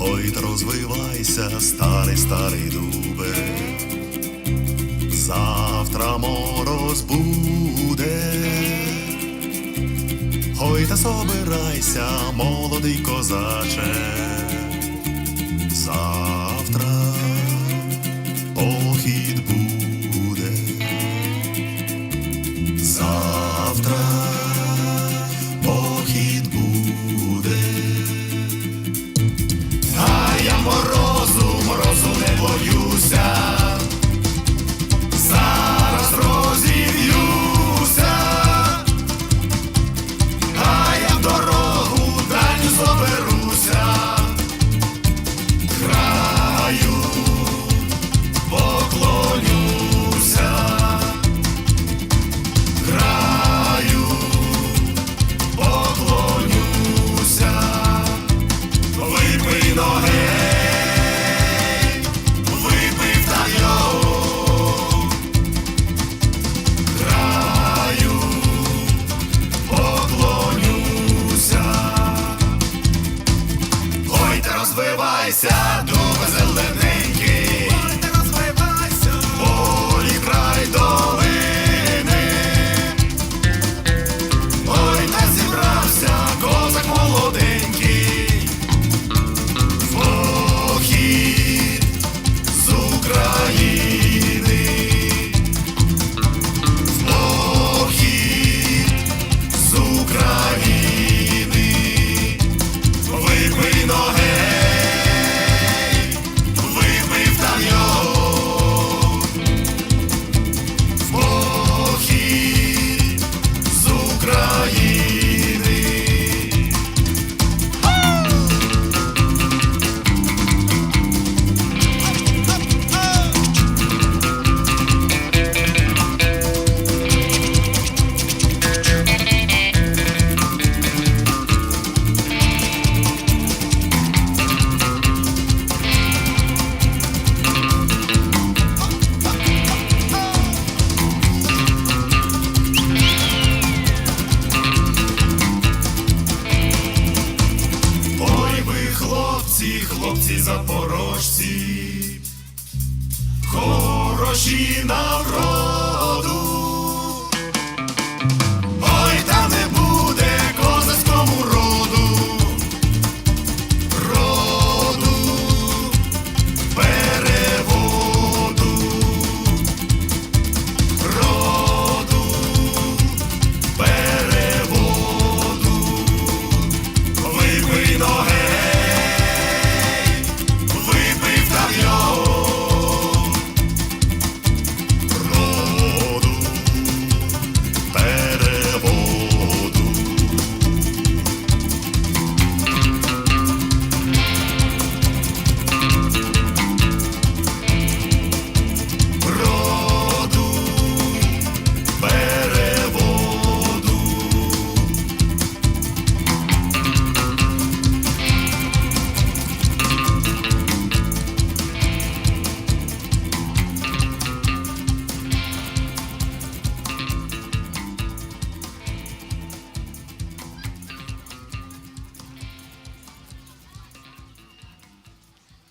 Ой, розвивайся, старий, старий дубе. Завтра мороз буде. Ой, та собирайся, молодий козаче. Завтра похід буде. Завтра дуби зелененький. Хлопці, запорожці, хороші на вроду.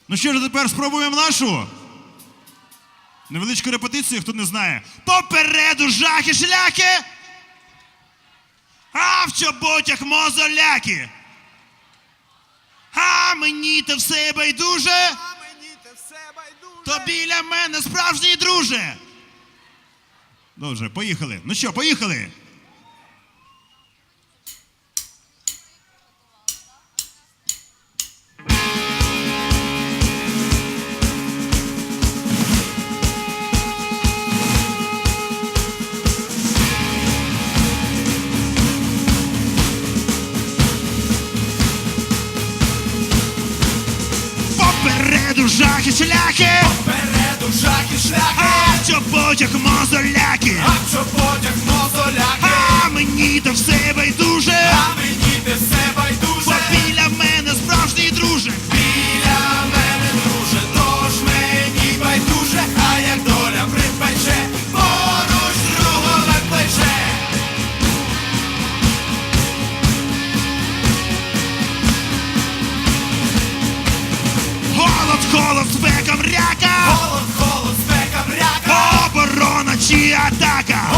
Ну що ж, тепер спробуємо нашу. Невеличку репетицію, хто не знає. Попереду жахи шляхи. А в чоботях мозоляки. А мені то все байдуже. А мені те все байдуже. То біля мене справжній друже. Добре, поїхали. Ну що, поїхали. Попереду жахи шляхи. попереду жахи шляхи, А що потяг мозоляки. а що потяг мозоляки. А мені то все te ataca.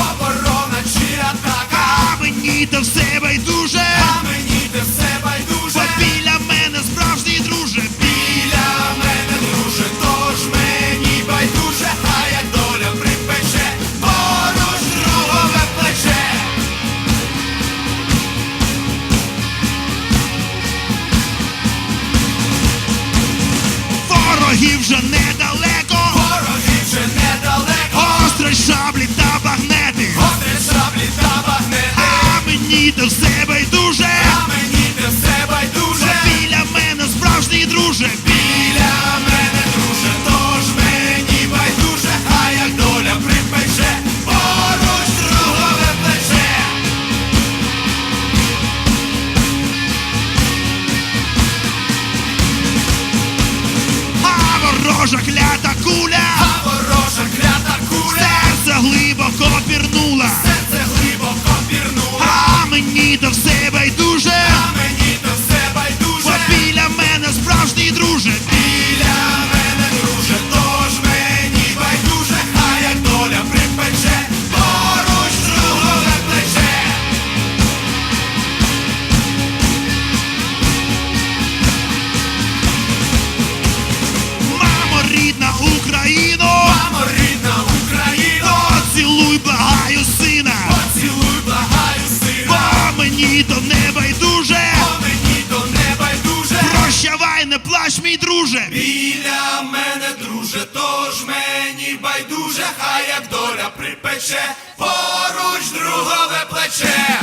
клята куля, а ворожа клята куля, серце глибоко пірнула. Чекай, не плач, мій друже. Біля мене, друже, тож мені байдуже, хай як доля припече, поруч другове плече.